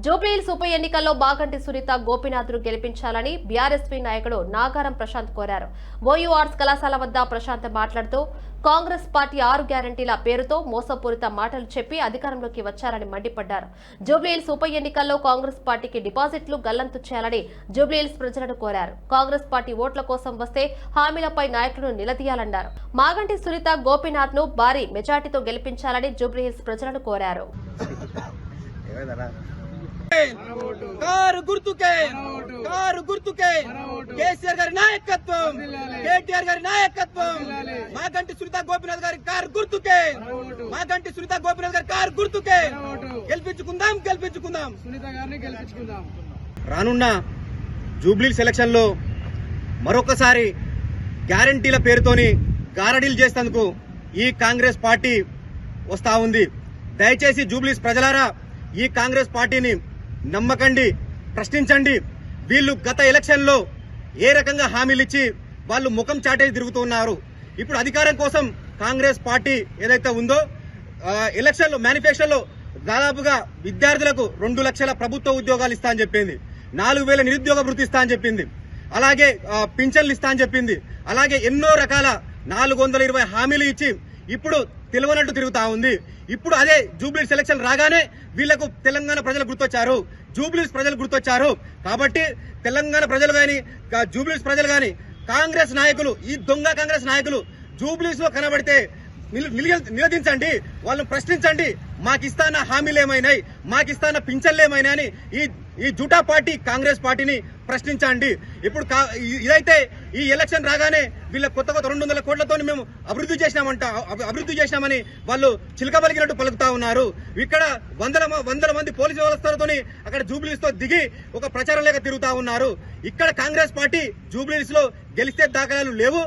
జూబ్లీహిల్స్ ఉప ఎన్నికల్లో బాగంటి సునీత గోపీనాథ్ను గెలిపించాలని బీఆర్ఎస్పీ నాయకుడు నాగారం ప్రశాంత్ కోరారు. ఓయూ ఆర్ట్స్ కళాశాల వద్ద ప్రశాంత్ మాట్లాడుతూ కాంగ్రెస్ పార్టీ ఆరు గ్యారంటీల పేరుతో మోసపూరిత మాటలు చెప్పి అధికారంలోకి వచ్చారని మండిపడ్డారు. జూబ్లీహిల్స్ ఉప ఎన్నికల్లో కాంగ్రెస్ పార్టీకి డిపాజిట్లు గల్లంతు చేయాలని జూబ్లీహిల్స్ ప్రజలను కోరారు. కాంగ్రెస్ పార్టీ ఓట్ల కోసం వస్తే హామీలపై నాయకులను నిలదీయాలన్నారు. మాగంటి సునీత గోపీనాథ్ను భారీ మెజార్టీతో గెలిపించాలని జూబ్లీహిల్స్ ప్రజలను కోరారు. కారు గుర్తుకే. కారు గుర్తుకే. కేసీఆర్ గారి నాయకత్వం. కేటీఆర్ గారి నాయకత్వం. మాగంటి సునీత గోపినాథ్ గారి కారు గుర్తుకే. మాగంటి సునీత గోపినాథ్ గారి కారు గుర్తుకే. గెలిపించుకుందాం గెలిపించుకుందాం. సునీత గారిని గెలిపించుకుందాం. రానున్న జూబ్లీ సెలక్షన్లో మరొకసారి గ్యారంటీల పేరుతోని గారడీలు చేసేందుకు ఈ కాంగ్రెస్ పార్టీ వస్తా ఉంది. దయచేసి జూబ్లీస్ ప్రజలారా ఈ కాంగ్రెస్ పార్టీని నమ్మకండి ప్రశ్నించండి. వీళ్ళు గత ఎలక్షన్లో ఏ రకంగా హామీలు ఇచ్చి వాళ్ళు ముఖం చాటేసి తిరుగుతున్నారు ఇప్పుడు అధికారం కోసం కాంగ్రెస్ పార్టీ ఏదైతే ఉందో ఎలక్షన్లు ఎలక్షన్లో మేనిఫెస్టోలో దాదాపుగా విద్యార్థులకు రెండు లక్షల ప్రభుత్వ ఉద్యోగాలు ఇస్తా అని చెప్పింది. నాలుగు వేల నిరుద్యోగ వృత్తి ఇస్తా అని చెప్పింది. అలాగే పింఛన్లు ఇస్తా అని చెప్పింది. అలాగే ఎన్నో రకాల నాలుగు వందల ఇరవై హామీలు ఇచ్చి ఇప్పుడు తెలియనట్టు తిరుగుతా ఉంది. ఇప్పుడు అదే జూబ్లీ సెలక్షన్ రాగానే వీళ్ళకు తెలంగాణ ప్రజలు గుర్తొచ్చారు. జూబ్లీస్ ప్రజలు గుర్తొచ్చారు. కాబట్టి తెలంగాణ ప్రజలు గాని జూబ్లీస్ ప్రజలు గాని కాంగ్రెస్ నాయకులు ఈ దొంగ కాంగ్రెస్ నాయకులు జూబ్లీస్లో కనబడితే నిల- నిలదించండి. వాళ్ళని ప్రశ్నించండి. మాకిస్తాన హామీలు ఏమైనాయి? మాకిస్తాన పింఛన్లు ఏమైనాయని ఈ ఈ జూటా పార్టీ కాంగ్రెస్ పార్టీని ప్రశ్నించండి. ఇప్పుడు కా- ఇదైతే ఈ ఎలక్షన్ రాగానే వీళ్ళ కొత్త కొత్త రెండు వందల కోట్లతో మేము అభివృద్ధి చేసినామంట. అభివృద్ధి చేసినామని వాళ్ళు చిలక పలికినట్టు పలుకుతా ఉన్నారు. ఇక్కడ వందల వందల మంది పోలీసు వ్యవస్థలతో అక్కడ జూబ్లీస్తో దిగి ఒక ప్రచారం లేక తిరుగుతా ఉన్నారు. ఇక్కడ కాంగ్రెస్ పార్టీ జూబ్లీస్లో గెలిస్తే దాఖలాలు లేవు.